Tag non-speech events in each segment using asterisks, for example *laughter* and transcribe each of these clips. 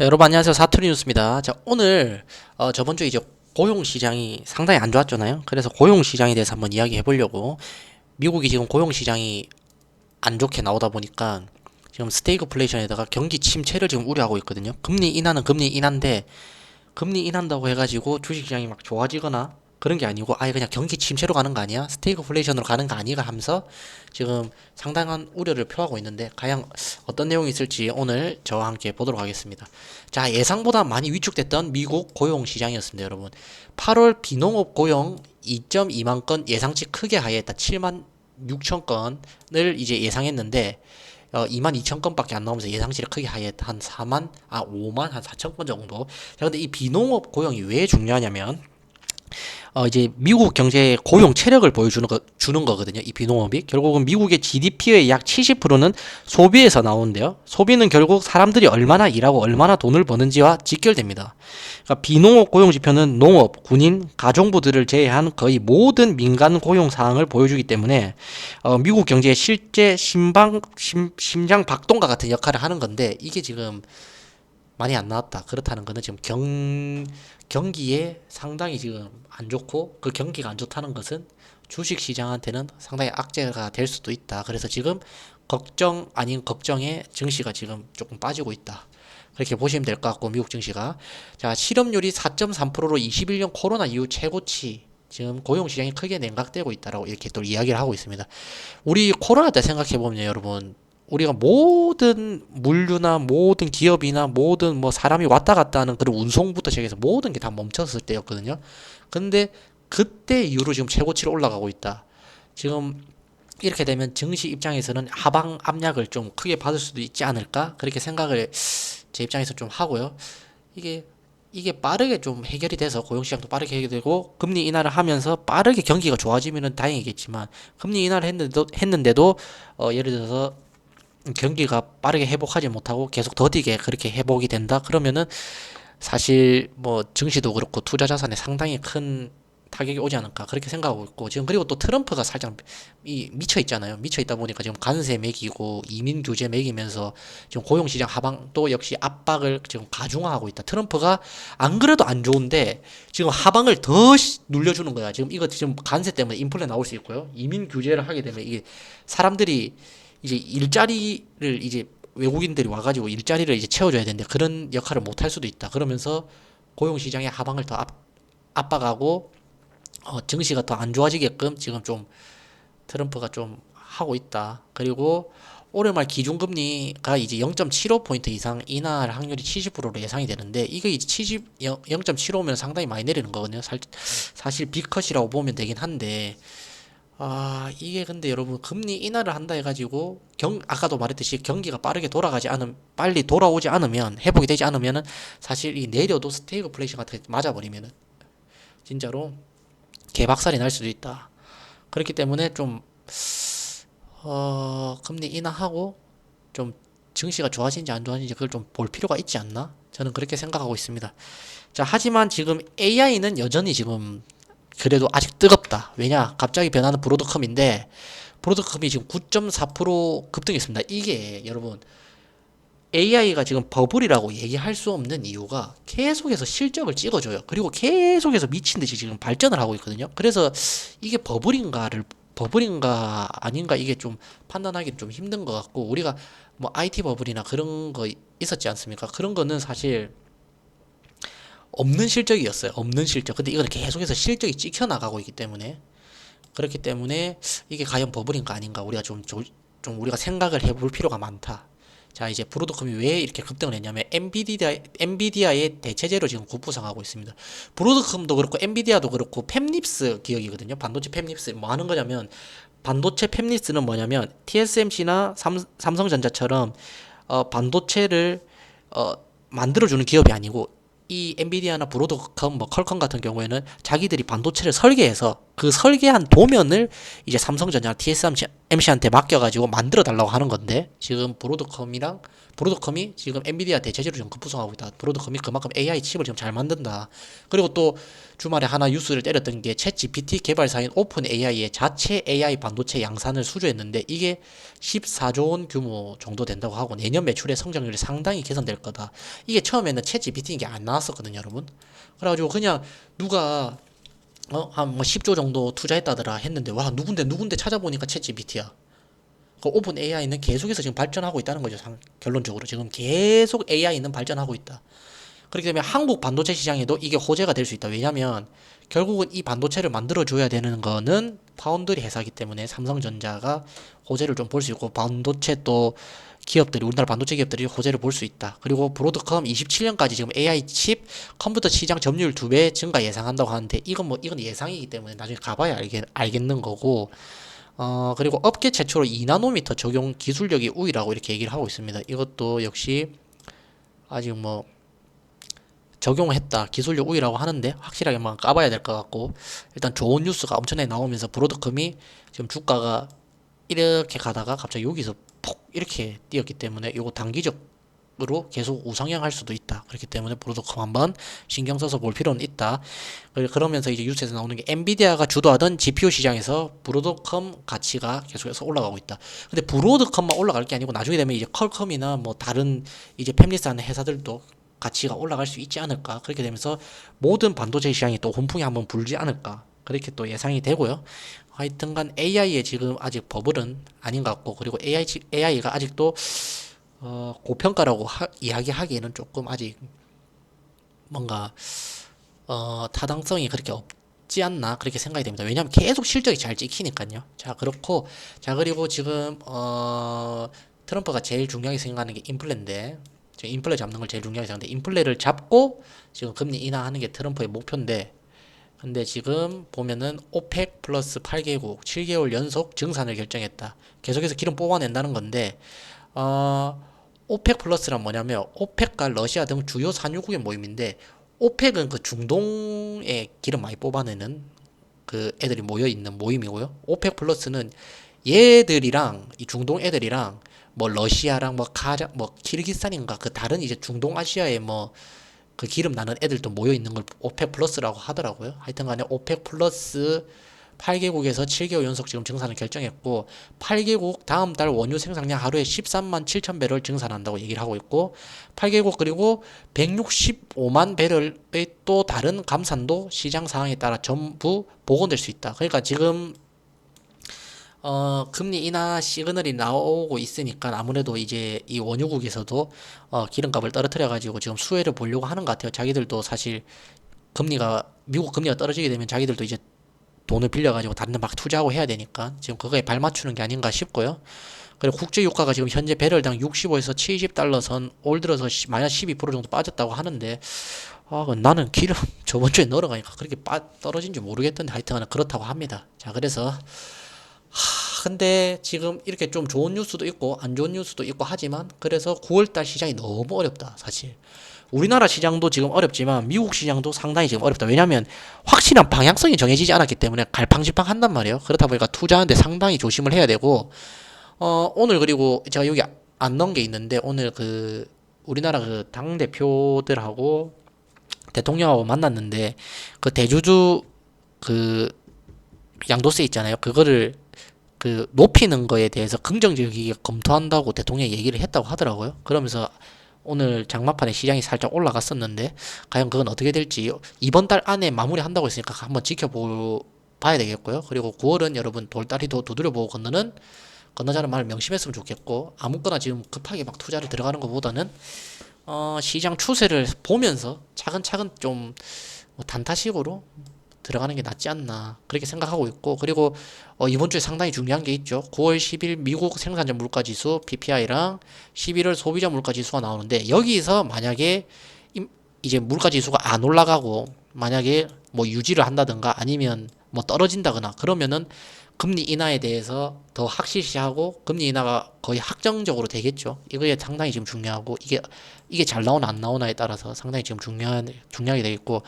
자, 여러분 안녕하세요. 사투리 뉴스입니다. 자, 오늘 어, 저번 주에 이제 고용 시장이 상당히 안 좋았잖아요. 그래서 고용 시장에 대해서 한번 이야기해 보려고 미국이 지금 고용 시장이 안 좋게 나오다 보니까 지금 스테이크플레이션에다가 경기 침체를 지금 우려하고 있거든요. 금리 인하는 금리 인하인데 금리 인한다고 해가지고 주식시장이 막 좋아지거나 그런 게 아니고 아예 그냥 경기 침체로 가는 거 아니야? 스테이크플레이션으로 가는 거 아니가 하면서 지금 상당한 우려를 표하고 있는데 과연 어떤 내용이 있을지 오늘 저와 함께 보도록 하겠습니다. 자, 예상보다 많이 위축됐던 미국 고용 시장이었습니다, 여러분. 8월 비농업 고용 2.2만 건 예상치 크게 하회했다. 7만 6천 건을 이제 예상했는데 어, 2만 2천 건밖에 안 나오면서 예상치를 크게 하회했다. 한 4만, 아, 5만, 한 4천 건 정도. 자, 근데 이 비농업 고용이 왜 중요하냐면 어 이제 미국 경제의 고용 체력을 보여주는 거 주는 거거든요. 이 비농업이 결국은 미국의 GDP의 약 70%는 소비에서 나오는데요. 소비는 결국 사람들이 얼마나 일하고 얼마나 돈을 버는지와 직결됩니다. 그러니까 비농업 고용 지표는 농업, 군인, 가정부들을 제외한 거의 모든 민간 고용 사항을 보여주기 때문에 어 미국 경제의 실제 심방 심, 심장 박동과 같은 역할을 하는 건데 이게 지금 많이 안 나왔다. 그렇다는 거는 지금 경 경기에 상당히 지금 안 좋고 그 경기가 안 좋다는 것은 주식 시장한테는 상당히 악재가 될 수도 있다. 그래서 지금 걱정 아닌 걱정에 증시가 지금 조금 빠지고 있다. 그렇게 보시면 될 것 같고 미국 증시가 자 실업률이 4.3%로 21년 코로나 이후 최고치 지금 고용 시장이 크게 냉각되고 있다라고 이렇게 또 이야기를 하고 있습니다. 우리 코로나 때 생각해 보면 여러분 우리가 모든 물류나 모든 기업이나 모든 뭐 사람이 왔다 갔다 하는 그런 운송부터 시작해서 모든 게 다 멈췄을 때였거든요. 근데 그때 이후로 지금 최고치로 올라가고 있다. 지금 이렇게 되면 증시 입장에서는 하방 압력을 좀 크게 받을 수도 있지 않을까? 그렇게 생각을 제 입장에서 좀 하고요. 이게 이게 빠르게 좀 해결이 돼서 고용시장도 빠르게 해결되고 금리 인하를 하면서 빠르게 경기가 좋아지면은 다행이겠지만 금리 인하를 했는데도 했는데도 어 예를 들어서 경기가 빠르게 회복하지 못하고 계속 더디게 그렇게 회복이 된다? 그러면은 사실 뭐 증시도 그렇고 투자 자산에 상당히 큰 타격이 오지 않을까 그렇게 생각하고 있고 지금 그리고 또 트럼프가 살짝 이 미쳐 있잖아요. 미쳐 있다 보니까 지금 관세 매기고 이민 규제 매기면서 지금 고용 시장 하방 또 역시 압박을 지금 가중화하고 있다. 트럼프가 안 그래도 안 좋은데 지금 하방을 더 시- 눌려주는 거야. 지금 이거 지금 관세 때문에 인플레 나올 수 있고요. 이민 규제를 하게 되면 이게 사람들이 이제 일자리를 이제 외국인들이 와가지고 일자리를 이제 채워줘야 되는데 그런 역할을 못 할 수도 있다. 그러면서 고용 시장의 하방을 더 압, 압박하고 어, 증시가 더 안 좋아지게끔 지금 좀 트럼프가 좀 하고 있다. 그리고 올해 말 기준금리가 이제 0.75포인트 이상 인하할 확률이 70%로 예상이 되는데 이게 이제 70, 0.75면 상당히 많이 내리는 거거든요. 살, 사실 B컷이라고 보면 되긴 한데 아, 이게 근데 여러분 금리 인하를 한다 해가지고 경 아까도 말했듯이 경기가 빠르게 돌아가지 않음 빨리 돌아오지 않으면 회복이 되지 않으면은 사실 이 내려도 스테이크플레이션 같은 게 맞아버리면은 진짜로 개박살이 날 수도 있다. 그렇기 때문에 좀 어, 금리 인하하고 좀 증시가 좋아지는지 안 좋아지는지 그걸 좀 볼 필요가 있지 않나? 저는 그렇게 생각하고 있습니다. 자, 하지만 지금 AI는 여전히 지금 그래도 아직 뜨겁다. 왜냐? 갑자기 변하는 브로드컴인데 브로드컴이 지금 9.4% 급등했습니다. 이게 여러분 AI가 지금 버블이라고 얘기할 수 없는 이유가 계속해서 실적을 찍어줘요. 그리고 계속해서 미친 듯이 지금 발전을 하고 있거든요. 그래서 이게 버블인가를 버블인가 아닌가 이게 좀 판단하기 좀 힘든 것 같고 우리가 뭐 IT 버블이나 그런 거 있었지 않습니까? 그런 거는 사실 없는 실적이었어요. 없는 실적. 근데 이거는 계속해서 실적이 찍혀 나가고 있기 때문에 그렇기 때문에 이게 과연 버블인가 아닌가 우리가 좀, 좀, 좀 우리가 생각을 해볼 필요가 많다. 자 이제 브로드컴이 왜 이렇게 급등을 했냐면 엔비디아 엔비디아의 대체제로 지금 급부상하고 있습니다. 브로드컴도 그렇고 엔비디아도 그렇고 팹립스 기업이거든요. 반도체 팹립스 뭐 하는 거냐면 반도체 팹립스는 뭐냐면 TSMC나 삼, 삼성전자처럼 어, 반도체를 어, 만들어주는 기업이 아니고 이 엔비디아나 브로드컴, 뭐 컬컴 같은 경우에는 자기들이 반도체를 설계해서 그 설계한 도면을 이제 삼성전자 TSMC한테 맡겨가지고 만들어 달라고 하는 건데 지금 브로드컴이랑 브로드컴이 지금 엔비디아 대체제로 지금 급부상하고 있다. 브로드컴이 그만큼 AI 칩을 지금 잘 만든다. 그리고 또 주말에 하나 뉴스를 때렸던 게 챗 GPT 개발사인 오픈 AI의 자체 AI 반도체 양산을 수주했는데 이게 14조 원 규모 정도 된다고 하고 내년 매출의 성장률이 상당히 개선될 거다. 이게 처음에는 챗 GPT인 게 안 나왔었거든요, 여러분. 그래가지고 그냥 누가 어, 한 뭐 10조 정도 투자했다더라 했는데 와 누군데 누군데 찾아보니까 챗 GPT야. 그 오픈 AI는 계속해서 지금 발전하고 있다는 거죠. 상- 결론적으로 지금 계속 AI는 발전하고 있다. 그렇기 때문에 한국 반도체 시장에도 이게 호재가 될 수 있다. 왜냐하면 결국은 이 반도체를 만들어 줘야 되는 거는 파운드리 회사이기 때문에 삼성전자가 호재를 좀 볼 수 있고 반도체 또 기업들이 우리나라 반도체 기업들이 호재를 볼 수 있다. 그리고 브로드컴 27년까지 지금 AI 칩 컴퓨터 시장 점유율 두 배 증가 예상한다고 하는데 이건 뭐 이건 예상이기 때문에 나중에 가봐야 알겠, 알겠는 거고 어 그리고 업계 최초로 2나노미터 적용 기술력이 우위라고 이렇게 얘기를 하고 있습니다. 이것도 역시 아직 뭐 적용했다 기술력 우위라고 하는데 확실하게만 까봐야 될 것 같고 일단 좋은 뉴스가 엄청나게 나오면서 브로드컴이 지금 주가가 이렇게 가다가 갑자기 여기서 폭 이렇게 뛰었기 때문에 이거 단기적으로 계속 우상향 할 수도 있다. 그렇기 때문에 브로드컴 한번 신경 써서 볼 필요는 있다. 그러면서 이제 뉴스에서 나오는 게 엔비디아가 주도하던 GPU 시장에서 브로드컴 가치가 계속해서 올라가고 있다. 근데 브로드컴만 올라갈 게 아니고 나중에 되면 이제 컬컴이나 뭐 다른 이제 팹리스 하는 회사들도 가치가 올라갈 수 있지 않을까. 그렇게 되면서 모든 반도체 시장이 또 훈풍이 한번 불지 않을까 그렇게 또 예상이 되고요 하여튼간 AI에 지금 아직 버블은 아닌 것 같고 그리고 AI 지- AI가 아직도 어, 고평가라고 하, 이야기하기에는 조금 아직 뭔가 어, 타당성이 그렇게 없지 않나 그렇게 생각이 됩니다. 왜냐하면 계속 실적이 잘 찍히니까요. 자 그렇고 자 그리고 지금 어, 트럼프가 제일 중요하게 생각하는 게 인플레인데 지금 인플레 잡는 걸 제일 중요하게 생각하는데 인플레를 잡고 지금 금리 인하하는 게 트럼프의 목표인데 근데 지금 보면은 오펙 플러스 8개국 7개월 연속 증산을 결정했다. 계속해서 기름 뽑아낸다는 건데 어, 오펙 플러스란 뭐냐면 오펙과 러시아 등 주요 산유국의 모임인데 오펙은 그 중동에 기름 많이 뽑아내는 그 애들이 모여 있는 모임이고요. 오펙 플러스는 얘들이랑 이 중동 애들이랑 뭐 러시아랑 뭐 카자 뭐 키르기스탄인가 그 다른 이제 중동 아시아의 뭐 그 기름 나는 애들도 모여 있는 걸 오펙 플러스라고 하더라고요. 하여튼 간에 오펙 플러스 8개국에서 7개월 연속 지금 증산을 결정했고 8개국 다음 달 원유 생산량 하루에 13만 7천 배럴 증산한다고 얘기를 하고 있고 8개국 그리고 165만 배럴의 또 다른 감산도 시장 상황에 따라 전부 복원될 수 있다. 그러니까 지금 어, 금리 인하 시그널이 나오고 있으니까 아무래도 이제 이 원유국에서도 어, 기름값을 떨어뜨려 가지고 지금 수혜를 보려고 하는 것 같아요. 자기들도 사실 금리가 미국 금리가 떨어지게 되면 자기들도 이제 돈을 빌려 가지고 다른 데 막 투자하고 해야 되니까 지금 그거에 발맞추는 게 아닌가 싶고요. 그리고 국제 유가가 지금 현재 배럴당 65에서 70달러 선 올 들어서 시- 마이너스 12% 정도 빠졌다고 하는데 아, 그 나는 기름 *laughs* 저번 주에 *laughs* 넣어가니까 그렇게 빠, 떨어진지 모르겠던데 하여튼 그렇다고 합니다. 자, 그래서 하, 근데 지금 이렇게 좀 좋은 뉴스도 있고 안 좋은 뉴스도 있고 하지만 그래서 9월달 시장이 너무 어렵다 사실. 우리나라 시장도 지금 어렵지만 미국 시장도 상당히 지금 어렵다. 왜냐하면 확실한 방향성이 정해지지 않았기 때문에 갈팡질팡 한단 말이에요. 그렇다 보니까 투자하는데 상당히 조심을 해야 되고 어 오늘 그리고 제가 여기 안 넣은 게 있는데 오늘 그 우리나라 그 당 대표들하고 대통령하고 만났는데 그 대주주 그 양도세 있잖아요. 그거를 그 높이는 거에 대해서 긍정적이게 검토한다고 대통령이 얘기를 했다고 하더라고요. 그러면서 오늘 장마판에 시장이 살짝 올라갔었는데 과연 그건 어떻게 될지 이번 달 안에 마무리한다고 했으니까 한번 지켜보 봐야 되겠고요. 그리고 9월은 여러분 돌다리도 두드려보고 건너는 건너자는 말을 명심했으면 좋겠고 아무거나 지금 급하게 막 투자를 들어가는 것보다는 어 시장 추세를 보면서 차근차근 좀뭐 단타식으로 들어가는 게 낫지 않나 그렇게 생각하고 있고 그리고 어, 이번 주에 상당히 중요한 게 있죠. 9월 10일 미국 생산자 물가 지수 PPI랑 11월 소비자 물가 지수가 나오는데 여기서 만약에 임- 이제 물가 지수가 안 올라가고 만약에 뭐 유지를 한다든가 아니면 뭐 떨어진다거나 그러면은 금리 인하에 대해서 더 확실시하고 금리 인하가 거의 확정적으로 되겠죠. 이거에 상당히 지금 중요하고 이게 이게 잘 나오나 안 나오나에 따라서 상당히 지금 중요한 중요하게 되겠고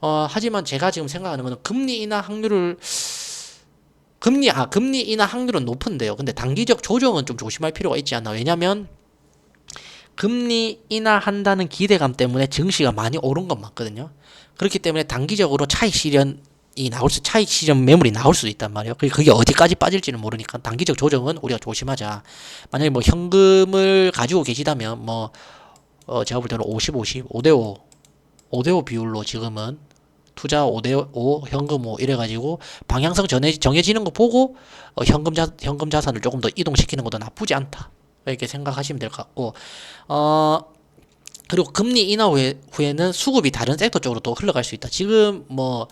어 하지만 제가 지금 생각하는 거는 금리 인하 확률을 금리 아 금리 인하 확률은 높은데요. 근데 단기적 조정은 좀 조심할 필요가 있지 않나. 왜냐면 금리 인하한다는 기대감 때문에 증시가 많이 오른 건 맞거든요. 그렇기 때문에 단기적으로 차익 실현 이 나올 수 차익 실현 매물이 나올 수도 있단 말이에요. 그게 어디까지 빠질지는 모르니까 단기적 조정은 우리가 조심하자. 만약에 뭐 현금을 가지고 계시다면 뭐 어, 제가 볼 때는 50, 50, 5대 5, 5대 5 비율로 지금은 투자 5대5, 현금 5 이래가지고 방향성 전해, 정해지는 거 보고 어, 현금 자, 현금 자산을 조금 더 이동시키는 것도 나쁘지 않다. 이렇게 생각하시면 될 것 같고, 어, 그리고 금리 인하 후에, 후에는 수급이 다른 섹터 쪽으로 또 흘러갈 수 있다. 지금 뭐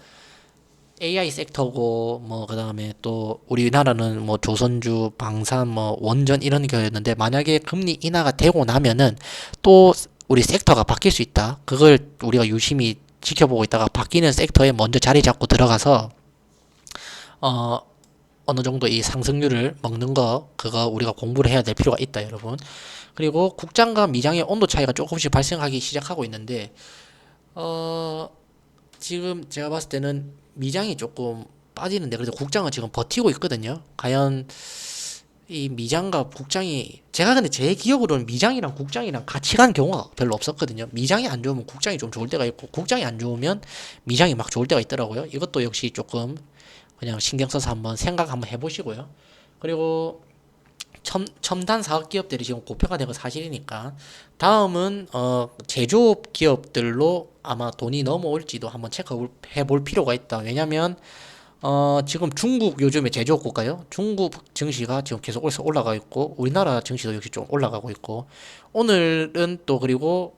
AI 섹터고 뭐 그다음에 또 우리나라는 뭐 조선주, 방산, 뭐 원전 이런 거였는데 만약에 금리 인하가 되고 나면은 또 우리 섹터가 바뀔 수 있다. 그걸 우리가 유심히 지켜보고 있다가 바뀌는 섹터에 먼저 자리 잡고 들어가서 어 어느 정도 이 상승률을 먹는 거 그거 우리가 공부를 해야 될 필요가 있다, 여러분. 그리고 국장과 미장의 온도 차이가 조금씩 발생하기 시작하고 있는데 어 지금 제가 봤을 때는 미장이 조금 빠지는데 그래도 국장은 지금 버티고 있거든요. 과연 이 미장과 국장이 제가 근데 제 기억으로는 미장이랑 국장이랑 같이 간 경우가 별로 없었거든요. 미장이 안 좋으면 국장이 좀 좋을 때가 있고 국장이 안 좋으면 미장이 막 좋을 때가 있더라고요. 이것도 역시 조금 그냥 신경 써서 한번 생각 한번 해보시고요. 그리고 첨, 첨단 사업 기업들이 지금 고평가 된건 사실이니까 다음은 어 제조업 기업들로 아마 돈이 넘어올지도 한번 체크해 볼 필요가 있다. 왜냐면 어 지금 중국 요즘에 제조업 국가요. 중국 증시가 지금 계속 올라- 올라가 있고 우리나라 증시도 역시 좀 올라가고 있고 오늘은 또 그리고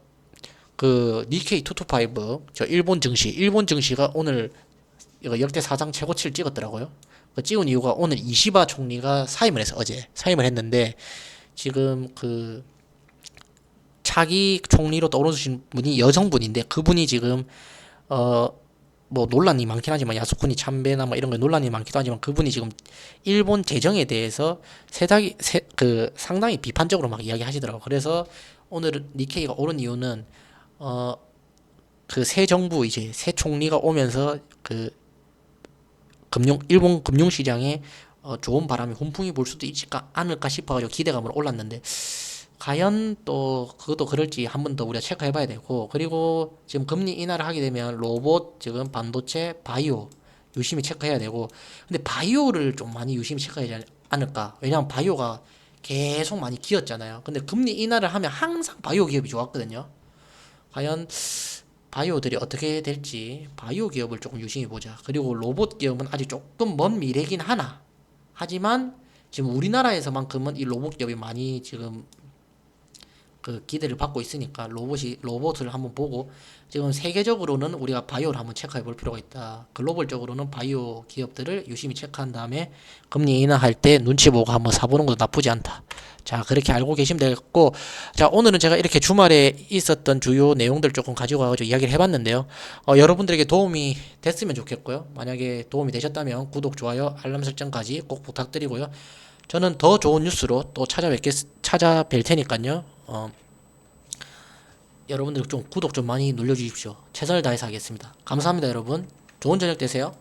그 니케이 225 저 일본 증시 일본 증시가 오늘 이거 역대 사상 최고치를 찍었더라고요. 그 찍은 이유가 오늘 이시바 총리가 사임을 해서 어제 사임을 했는데 지금 그 차기 총리로 떠오르신 분이 여성분인데 그분이 지금 어 뭐 논란이 많긴 하지만 야스쿠니 참배나 뭐 이런 거 논란이 많기도 하지만 그분이 지금 일본 재정에 대해서 세닥이 세, 그 상당히 비판적으로 막 이야기하시더라고. 그래서 오늘 니케이가 오른 이유는 어 그 새 정부 이제 새 총리가 오면서 그 금융 일본 금융 시장에 어, 좋은 바람이 훈풍이 불 수도 있지 않을까 싶어가지고 기대감으로 올랐는데 과연 또 그것도 그럴지 한 번 더 우리가 체크해 봐야 되고 그리고 지금 금리 인하를 하게 되면 로봇 지금 반도체 바이오 유심히 체크해야 되고 근데 바이오를 좀 많이 유심히 체크해야 않을까 왜냐면 바이오가 계속 많이 기었잖아요 근데 금리 인하를 하면 항상 바이오 기업이 좋았거든요 과연 바이오들이 어떻게 될지 바이오 기업을 조금 유심히 보자. 그리고 로봇 기업은 아직 조금 먼 미래긴 하나. 하지만 지금 우리나라에서만큼은 이 로봇 기업이 많이 지금 그 기대를 받고 있으니까 로봇이 로봇을 한번 보고 지금 세계적으로는 우리가 바이오를 한번 체크해 볼 필요가 있다. 글로벌적으로는 바이오 기업들을 유심히 체크한 다음에 금리 인하할 때 눈치 보고 한번 사보는 것도 나쁘지 않다. 자, 그렇게 알고 계시면 되겠고, 자, 오늘은 제가 이렇게 주말에 있었던 주요 내용들 조금 가지고 와가지고 이야기를 해봤는데요. 어, 여러분들에게 도움이 됐으면 좋겠고요. 만약에 도움이 되셨다면 구독, 좋아요, 알람 설정까지 꼭 부탁드리고요. 저는 더 좋은 뉴스로 또 찾아뵙겠, 찾아뵐 테니까요. 어, 여러분들 좀 구독 좀 많이 눌러주십시오. 최선을 다해서 하겠습니다. 감사합니다, 여러분. 좋은 저녁 되세요.